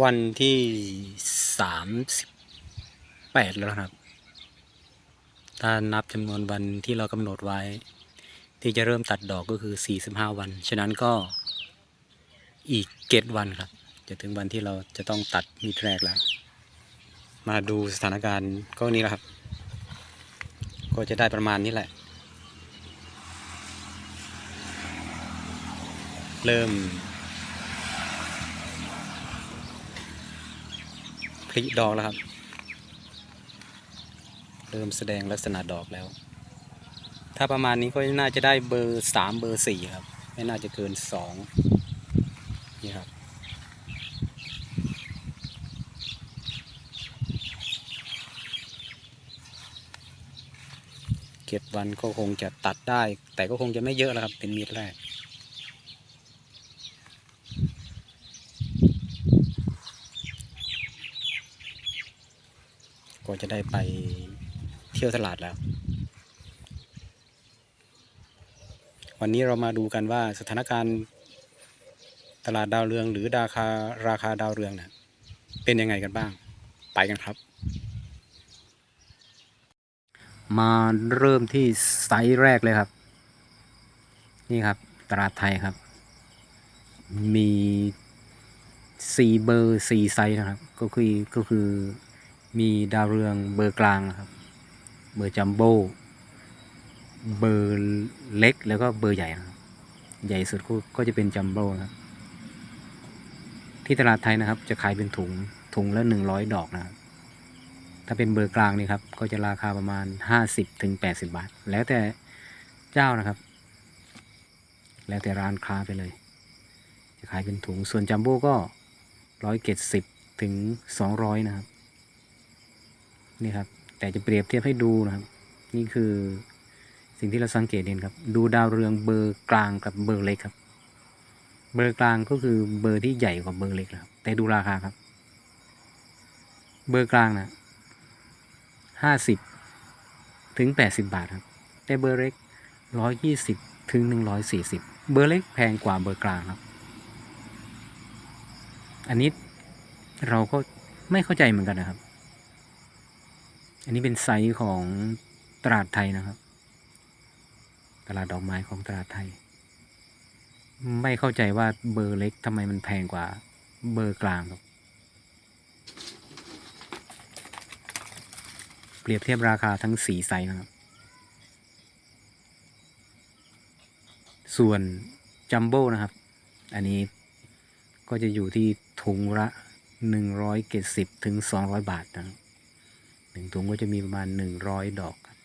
วันที่สามสิบแปดแล้วครับ ถ้านับจำนวนวันที่เรากำหนดไว้ ที่จะเริ่มตัดดอกก็คือ45วัน ฉะนั้นก็อีกเจ็ดวันครับ จะถึงวันที่เราจะต้องตัดมีดแรกแล้ว มาดูสถานการณ์ก็นี้แหละครับ ก็จะได้ประมาณนี้แหละ เริ่ม ผลิดอกแล้วครับ เริ่มแสดงลักษณะดอกแล้ว ถ้าประมาณนี้ก็น่าจะได้เบอร์สามเบอร์สี่ครับ ไม่น่าจะเกินสองนี่ครับเก็บวันก็คงจะตัดได้ แต่ก็คงจะไม่เยอะแล้วครับ เป็นมีดแรก ก็จะได้ไปเที่ยวตลาดแล้ว วันนี้เรามาดูกันว่าสถานการณ์ตลาดดาวเรืองหรือราคาราคาดาวเรืองนะเป็นยังไงกันบ้าง ไปกันครับ มาเริ่มที่ไซส์แรกเลยครับ นี่ครับตลาดไทยครับ มีสี่เบอร์สี่ไซส์นะครับ ก็คือก็คือ มีดาวเรืองเบอร์กลางครับ เบอร์จัมโบ้เบอร์เล็กแล้วก็เบอร์ใหญ่นะครับ ใหญ่สุดก็ก็จะเป็นจัมโบ้ครับ ที่ตลาดไทยนะครับ จะขายเป็นถุงถุงละหนึ่งร้อยดอกนะครับถ้าเป็นเบอร์กลางนี่ครับ ก็จะราคาประมาณห้าสิบถึงแปดสิบาท แล้วแต่เจ้านะครับ แล้วแต่ร้านค้าไปเลย จะขายเป็นถุงส่วนจัมโบ้ก็ร้อยเจ็ดสิบถึงสองร้อยนะครับ นี่ครับ แต่จะเปรียบเทียบให้ดูนะครับ นี่คือสิ่งที่เราสังเกตเห็นครับ ดูดาวเรืองเบอร์กลางกับเบอร์เล็กครับ เบอร์กลางก็คือเบอร์ที่ใหญ่กว่าเบอร์เล็กครับ แต่ดูราคาครับ เบอร์กลางนะห้าสิบถึงแปดสิบบาทครับ แต่เบอร์เล็กร้อยยี่สิบถึงหนึ่งร้อยสี่สิบเบอร์เล็กแพงกว่าเบอร์กลางครับ อันนี้เราก็ไม่เข้าใจเหมือนกันนะครับ อันนี้เป็นไซส์ของตลาดไทยนะครับ ตลาดดอกไม้ของตลาดไทย ไม่เข้าใจว่าเบอร์เล็กทำไมมันแพงกว่าเบอร์กลางครับ เปรียบเทียบราคาทั้งสีไซส์นะครับ ส่วนจัมโบ้นะครับ อันนี้ก็จะอยู่ที่ถุงละหนึ่งร้อยเจ็ดสิบถึงสองร้อยบาทนะครับ หนึ่งถุงก็จะมีประมาณหนึ่งร้อยดอกครับ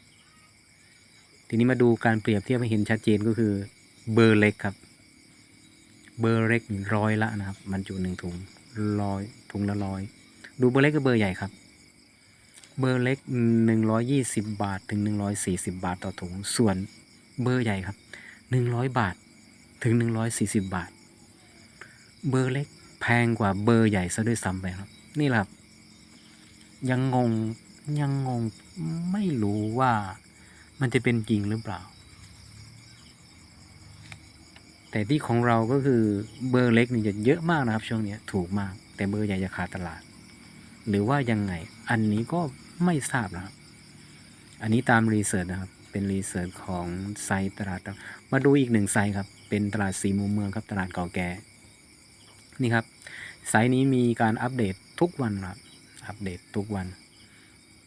ทีนี้มาดูการเปรียบเทียบให้เห็นชัดเจนก็คือเบอร์เล็กครับ เบอร์เล็กร้อยละนะครับบรรจุหนึ่งถุงร้อยถุงละร้อยดูเบอร์เล็กกับเบอร์ใหญ่ครับ เบอร์เล็กหนึ่งร้อยยี่สิบบาท ถึงหนึ่งร้อยสี่สิบาทต่อถุง ส่วนเบอร์ใหญ่ครับหนึ่งร้อยบาทถึงหนึ่งร้อยสี่สิบบาท เบอร์เล็กแพงกว่าเบอร์ใหญ่ซะด้วยซ้ำไปครับ นี่แหลับยังงง ยังงงไม่รู้ว่ามันจะเป็นจริงหรือเปล่า แต่ที่ของเราก็คือเบอร์เล็กนี่จะเยอะมากนะครับ ช่วงนี้ถูกมาก แต่เบอร์ใหญ่จะขาดตลาด หรือว่ายังไง อันนี้ก็ไม่ทราบนะครับ อันนี้ตามรีเสิร์ชนะครับ เป็นรีเสิร์ชของไซต์ตลาด มาดูอีกหนึ่งไซต์ครับ เป็นตลาดสีมุมเมืองครับ ตลาดเก่าแก่ นี่ครับ ไซต์นี้มีการอัปเดตทุกวันครับ อัปเดตทุกวัน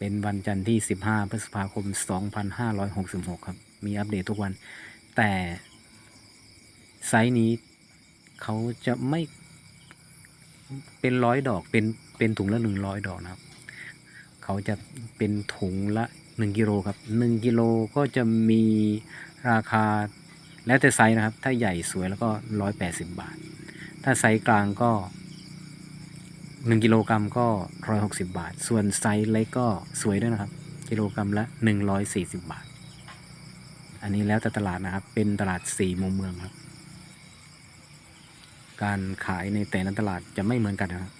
เป็นวันจันทร์ที่ 15 พฤษภาคม 2566 ครับ มีอัปเดตทุกวัน แต่ไซส์นี้เขาจะไม่เป็นร้อยดอกเป็นเป็นถุงละ 100 ดอกนะครับ เขาจะเป็นถุงละ 1กิโลครับ 1กิโลก็จะมีราคาแล้วแต่ไซส์นะครับ ถ้าใหญ่สวยแล้วก็ 180 บาท ถ้าไซส์กลางก็ 1กิโลกรัมก็ 160 บาท ส่วนไซส์เล็กก็สวยด้วยนะครับ กิโลกรัมละ 140 บาท อันนี้แล้วแต่ตลาดนะครับ เป็นตลาดสี่มุมเมืองครับ การขายในแต่ละตลาดจะไม่เหมือนกันนะครับ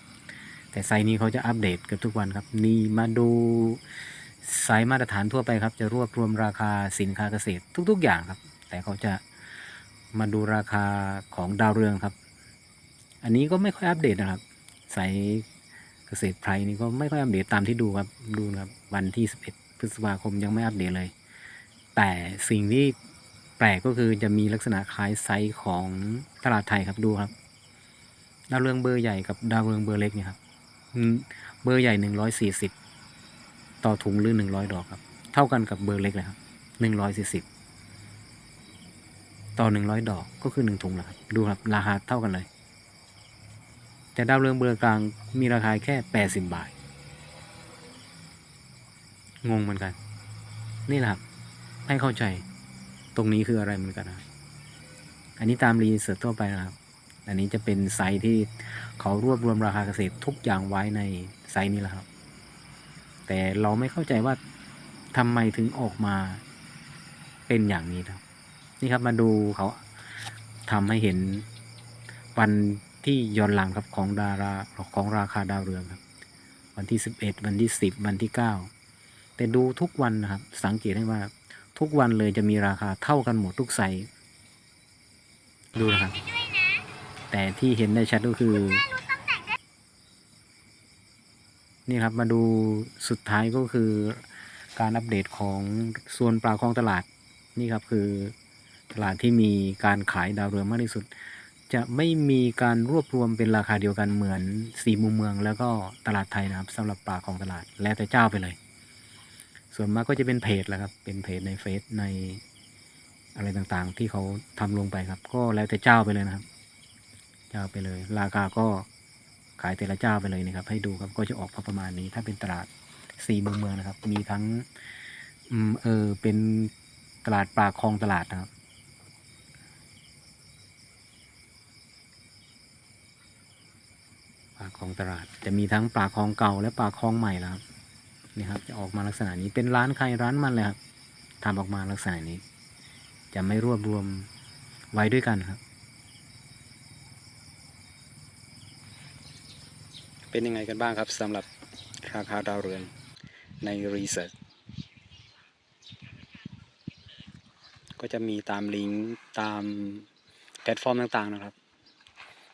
แต่ไซส์นี้เขาจะอัปเดตเกือบทุกวันครับ นี่มาดูไซส์มาตรฐานทั่วไปครับ จะรวบรวมราคาสินค้าเกษตรทุก ๆ อย่างครับ แต่เขาจะมาดูราคาของดาวเรืองครับ อันนี้ก็ไม่ค่อยอัปเดตนะครับ ไซส์เกษตรไพรนี่ก็ไม่ค่อยอัปเดตตามที่ดูครับดูครับวันที่ 11 พฤษภาคมยังไม่อัปเดตเลย แต่สิ่งที่แปลกก็คือจะมีลักษณะคล้ายไซส์ของตลาดไทยครับดูครับดาวเรืองเบอร์ใหญ่กับดาวเรืองเบอร์เล็กเนี่ยครับเบอร์ใหญ่140ต่อถุงหรือ100ดอกครับ เท่ากันกับเบอร์เล็กเลยครับ140ต่อ100ดอกก็คือ1ถุงแหละครับดูครับราคาเท่ากันเลย แต่ดาวเรืองเบอร์กลางมีราคาแค่ 80 บาท งงเหมือนกัน นี่แหละให้เข้าใจตรงนี้คืออะไรเหมือนกันนะอันนี้ตามรีเสิร์ชทั่วไปนะครับ อันนี้จะเป็นไซต์ที่เขารวบรวมราคาเกษตรทุกอย่างไว้ในไซต์นี้แหละครับ แต่เราไม่เข้าใจว่าทำไมถึงออกมาเป็นอย่างนี้ครับ นี่ครับมาดูเขาทำให้เห็นวัน ที่ย้อนหลังครับของดาราของราคาดาวเรืองครับ วันที่ 11 วันที่ 10 วันที่ 9 แต่ดูทุกวันนะครับ สังเกตให้ว่าทุกวันเลยจะมีราคาเท่ากันหมดทุกไซส์ดูนะครับ แต่ที่เห็นได้ชัดก็คือ นี่ครับมาดูสุดท้ายก็คือการอัปเดตของส่วนปลาคลองตลาดนี่ครับคือตลาดที่มีการขายดาวเรืองมากที่สุด จะไม่มีการรวบรวมเป็นราคาเดียวกันเหมือนสีมุมเมือง แล้วก็ตลาดไทยนะครับสำหรับปลาของตลาดแล้วแต่เจ้าไปเลย ส่วนมากก็จะเป็นเพจแหละครับเป็นเพจในเฟซในอะไรต่างๆ ที่เขาทำลงไปครับ ก็แล้วแต่เจ้าไปเลยนะครับ เจ้าไปเลย ราคาก็ขายแต่ละเจ้าไปเลยนะครับ ให้ดูครับก็จะออกประมาณนี้ ถ้าเป็นตลาดสี่มุมเมืองนะครับ มีทั้งเออเป็นตลาดปลาคลองตลาดนะครับ ลาคลองตลาด จะมีทั้งปลาคลองเก่าและปลาคลองใหม่แล้วครับนี่ครับจะออกมาลักษณะนี้เป็นร้านใครร้านมันเลยครับทำออกมาลักษณะนี้ จะไม่รวบรวมไว้ด้วยกันครับ เป็นยังไงกันบ้างครับสำหรับราคาดาวเรืองในรีเสิร์ชก็จะมีตามลิงก์ตามแพลตฟอร์มต่างๆนะครับ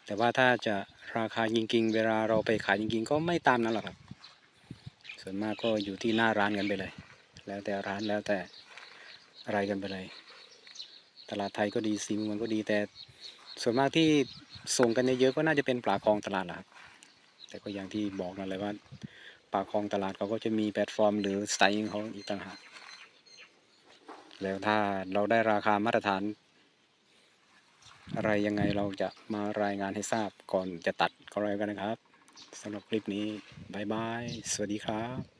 แต่ว่าถ้าจะ ราคาจริงๆ เวลาเราไปขายจริงๆ ก็ไม่ตามนั้นหรอกครับ ส่วนมากก็อยู่ที่หน้าร้านกันไปเลย แล้วแต่ร้านแล้วแต่อะไรกันไปเลย ตลาดไทยก็ดีซีมืองก็ดีแต่ ส่วนมากที่ส่งกันเยอะๆก็น่าจะเป็นปลาคลองตลาดแหละครับ แต่ก็อย่างที่บอกนั่นเลยว่าปลาคลองตลาดเขาก็จะมีแพลตฟอร์ม หรือสไซต์ของเขาอีกต่างหากแล้วถ้าเราได้ราคามาตรฐาน อะไรยังไงเราจะมารายงานให้ทราบก่อนจะตัดก็แล้วกันนะครับสำหรับคลิปนี้บายบาย สวัสดีครับ